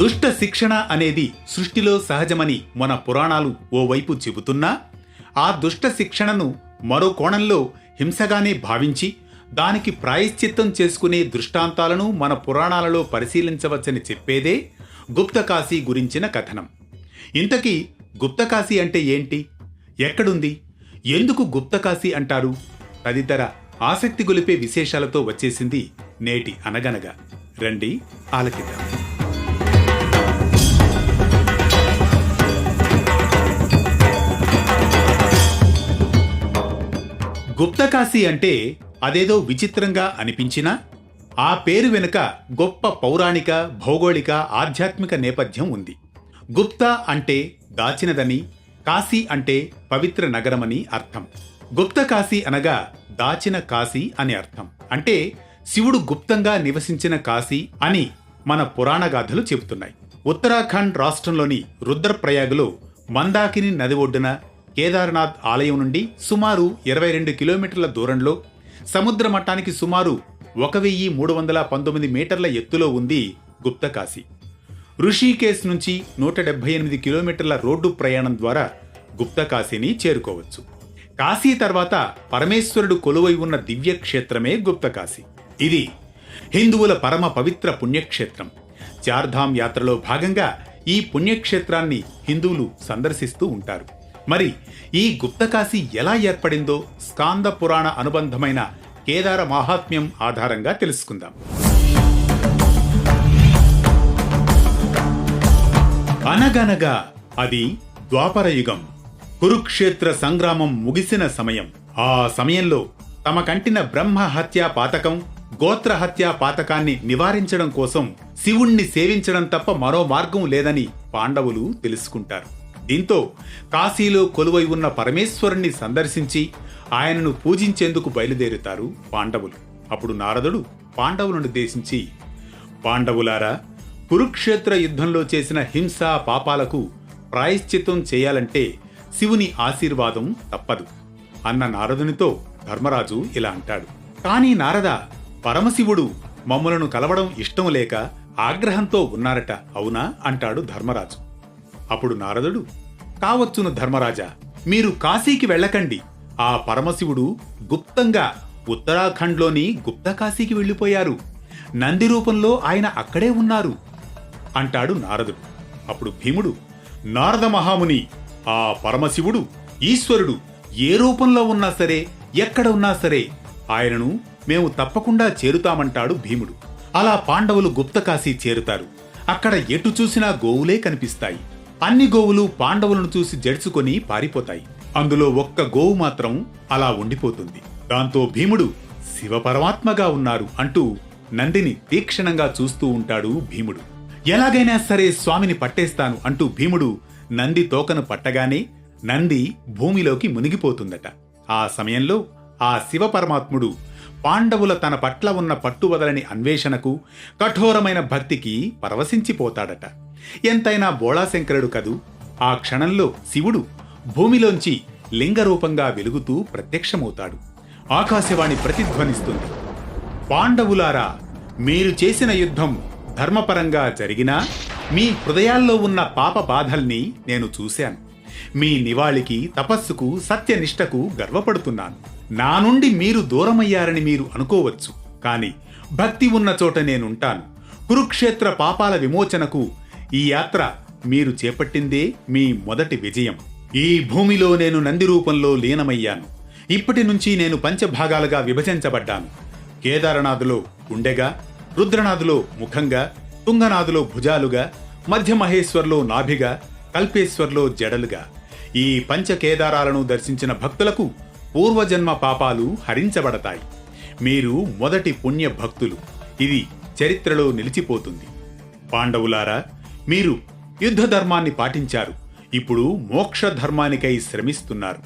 దుష్ట శిక్షణ అనేది సృష్టిలో సహజమని మన పురాణాలు ఓవైపు చెబుతున్నా ఆ దుష్ట శిక్షణను మరో కోణంలో హింసగానే భావించి దానికి ప్రాయశ్చిత్తం చేసుకునే దృష్టాంతాలను మన పురాణాలలో పరిశీలించవచ్చని చెప్పేదే గుప్తకాశీ గురించిన కథనం. ఇంతకీ గుప్తకాశీ అంటే ఏంటి? ఎక్కడుంది? ఎందుకు గుప్తకాశీ అంటారు? తదితర ఆసక్తి గొలిపే విశేషాలతో వచ్చేసింది నేటి అనగనగా. రండి ఆలకిద్దాం. గుప్తకాశీ అంటే అదేదో విచిత్రంగా అనిపించినా ఆ పేరు వెనుక గొప్ప పౌరాణిక భౌగోళిక ఆధ్యాత్మిక నేపథ్యం ఉంది. గుప్త అంటే దాచినదని కాశీ అంటే పవిత్ర నగరమని అర్థం. గుప్త కాశీ అనగా దాచిన కాశీ అని అర్థం. అంటే శివుడు గుప్తంగా నివసించిన కాశీ అని మన పురాణ గాథలు చెబుతున్నాయి. ఉత్తరాఖండ్ రాష్ట్రంలోని రుద్రప్రయాగలో మందాకిని నది ఒడ్డున కేదార్నాథ్ ఆలయం నుండి సుమారు ఇరవై రెండు కిలోమీటర్ల దూరంలో సముద్ర మట్టానికి సుమారు ఒక వెయ్యి మూడు వందల పంతొమ్మిది మీటర్ల ఎత్తులో ఉంది గుప్తకాశీ. ఋషికేశ్ నుంచి నూట డెబ్బై ఎనిమిది కిలోమీటర్ల రోడ్డు ప్రయాణం ద్వారా గుప్తకాశీని చేరుకోవచ్చు. కాశీ తర్వాత పరమేశ్వరుడు కొలువై ఉన్న దివ్యక్షేత్రమే గుప్తకాశి గుప్తకాశీ. ఇది హిందువుల పరమ పవిత్ర పుణ్యక్షేత్రం. చార్ధామ్ యాత్రలో భాగంగా ఈ పుణ్యక్షేత్రాన్ని హిందువులు సందర్శిస్తూ ఉంటారు. మరి ఈ గుప్తకాశి ఎలా ఏర్పడిందో స్కాంద పురాణ అనుబంధమైన కేదార మహాత్మ్యం ఆధారంగా తెలుసుకుందాం. అనగనగా అది ద్వాపరయుగం కురుక్షేత్ర సంగ్రామం ముగిసిన సమయం. ఆ సమయంలో తమ కంటిన బ్రహ్మ హత్యా పాతకం గోత్ర హత్యా పాతకాన్ని నివారించడం కోసం శివుణ్ణి సేవించడం తప్ప మరో మార్గం లేదని పాండవులు తెలుసుకుంటారు. దీంతో కాశీలో కొలువై ఉన్న పరమేశ్వరుణ్ణి సందర్శించి ఆయనను పూజించేందుకు బయలుదేరుతారు పాండవులు. అప్పుడు నారదుడు పాండవులను దేశించి పాండవులారా కురుక్షేత్ర యుద్ధంలో చేసిన హింస పాపాలకు ప్రాయశ్చిత్తం చేయాలంటే శివుని ఆశీర్వాదం తప్పదు అన్న నారదునితో ధర్మరాజు ఇలా అంటాడు. కానీ నారద పరమశివుడు మమ్మలను కలవడం ఇష్టం లేక ఆగ్రహంతో ఉన్నారట అవునా? అంటాడు ధర్మరాజు. అప్పుడు నారదుడు కావచ్చును ధర్మరాజా మీరు కాశీకి వెళ్ళకండి. ఆ పరమశివుడు గుప్తంగా ఉత్తరాఖండ్లోని గుప్త కాశీకి వెళ్ళిపోయారు. నంది రూపంలో ఆయన అక్కడే ఉన్నారు అంటాడు నారదుడు. అప్పుడు భీముడు నారద మహాముని ఆ పరమశివుడు ఈశ్వరుడు ఏ రూపంలో ఉన్నా సరే ఎక్కడ ఉన్నా సరే ఆయనను మేము తప్పకుండా చేరుతామంటాడు భీముడు. అలా పాండవులు గుప్తకాశీ చేరుతారు. అక్కడ ఎటు చూసినా గోవులే కనిపిస్తాయి. అన్ని గోవులు పాండవులను చూసి జడుచుకొని పారిపోతాయి. అందులో ఒక్క గోవు మాత్రం అలా ఉండిపోతుంది. దాంతో భీముడు శివపరమాత్మగా ఉన్నారు అంటూ నందిని తీక్షణంగా చూస్తూ ఉంటాడు భీముడు. ఎలాగైనా సరే స్వామిని పట్టేస్తాను అంటూ భీముడు నంది తోకను పట్టగానే నంది భూమిలోకి మునిగిపోతుందట. ఆ సమయంలో ఆ శివపరమాత్ముడు పాండవుల తన పట్ల ఉన్న పట్టువదలని అన్వేషణకు కఠోరమైన భక్తికి పరవశించిపోతాడట. ఎంతైనా బోళాశంకరుడు కదూ? ఆ క్షణంలో శివుడు భూమిలోంచి లింగరూపంగా వెలుగుతూ ప్రత్యక్షమవుతాడు. ఆకాశవాణి ప్రతిధ్వనిస్తుంది. పాండవులారా మీరు చేసిన యుద్ధం ధర్మపరంగా జరిగినా మీ హృదయాల్లో ఉన్న పాప బాధల్ని నేను చూశాను. మీ నివాళికి తపస్సుకు సత్యనిష్టకు గర్వపడుతున్నాను. నా నుండి మీరు దూరమయ్యారని మీరు అనుకోవచ్చు. కాని భక్తి ఉన్న చోట నేనుంటాను. కురుక్షేత్ర పాపాల విమోచనకు ఈ యాత్ర మీరు చేపట్టిందే మీ మొదటి విజయం. ఈ భూమిలో నేను నంది రూపంలో లీనమయ్యాను. ఇప్పటి నుంచి నేను పంచభాగాలుగా విభజించబడ్డాను. కేదారనాథులో గుండెగా రుద్రనాథులో ముఖంగా తుంగనాథులో భుజాలుగా మధ్యమహేశ్వర్లో నాభిగా కల్పేశ్వర్లో జడలుగా. ఈ పంచ కేదారాలను దర్శించిన భక్తులకు పూర్వజన్మ పాపాలు హరించబడతాయి. మీరు మొదటి పుణ్య భక్తులు ఇది చరిత్రలో నిలిచిపోతుంది. పాండవులారా మీరు యుద్ధ ధర్మాన్ని పాటించారు. ఇప్పుడు మోక్ష ధర్మానికై శ్రమిస్తున్నారు.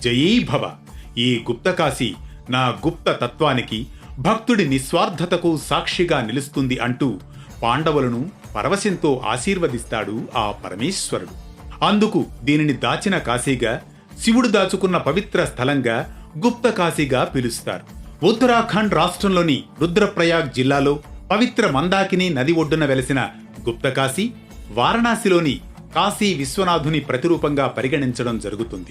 జయీ భవ. ఈ గుప్తకాశి నా గుప్త తత్వానికి భక్తుడి నిస్వార్థతకు సాక్షిగా నిలుస్తుంది అంటూ పాండవులను పరవశంతో ఆశీర్వదిస్తాడు ఆ పరమేశ్వరుడు. అందుకు దీనిని దాచిన కాశీగా శివుడు దాచుకున్న పవిత్ర స్థలంగా గుప్త కాశీగా పిలుస్తారు. ఉత్తరాఖండ్ రాష్ట్రంలోని రుద్రప్రయాగ్ జిల్లాలో పవిత్ర మందాకిని నది ఒడ్డున వెలసిన గుప్తకాశీ వారణాసిలోని కాశీ విశ్వనాథుని ప్రతిరూపంగా పరిగణించడం జరుగుతుంది.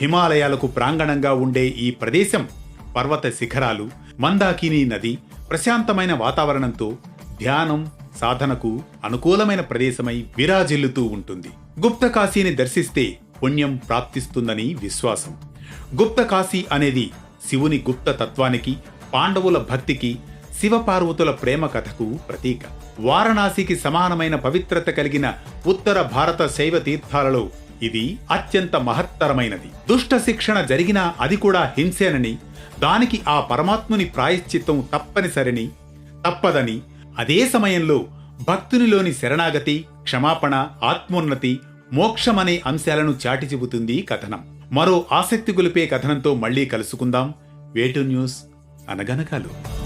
హిమాలయాలకు ప్రాంగణంగా ఉండే ఈ ప్రదేశం పర్వత శిఖరాలు మందాకిని నది ప్రశాంతమైన వాతావరణంతో ధ్యానం సాధనకు అనుకూలమైన ప్రదేశమై విరాజిల్లుతూ ఉంటుంది. గుప్త కాశీని దర్శిస్తే పుణ్యం ప్రాప్తిస్తుందని విశ్వాసం. గుప్త కాశీ అనేది శివుని గుప్త తత్వానికి పాండవుల భక్తికి శివపార్వతుల ప్రేమ కథకు ప్రతీక. వారణాసికి సమానమైన పవిత్రత కలిగిన ఉత్తర భారత శైవ తీర్థాలలో ఇది అత్యంత మహత్తరమైనది. దుష్ట శిక్షణ జరిగినా అది కూడా హింసేనని దానికి ఆ పరమాత్ముని ప్రాయశ్చిత్తం తప్పనిసరిని తప్పదని అదే సమయంలో భక్తునిలోని శరణాగతి క్షమాపణ ఆత్మోన్నతి మోక్షమనే అంశాలను చాటి చెబుతుంది కథనం. మరో ఆసక్తి గొలిపే కథనంతో మళ్ళీ కలుసుకుందాం. వేటు న్యూస్ అనగనగాలు.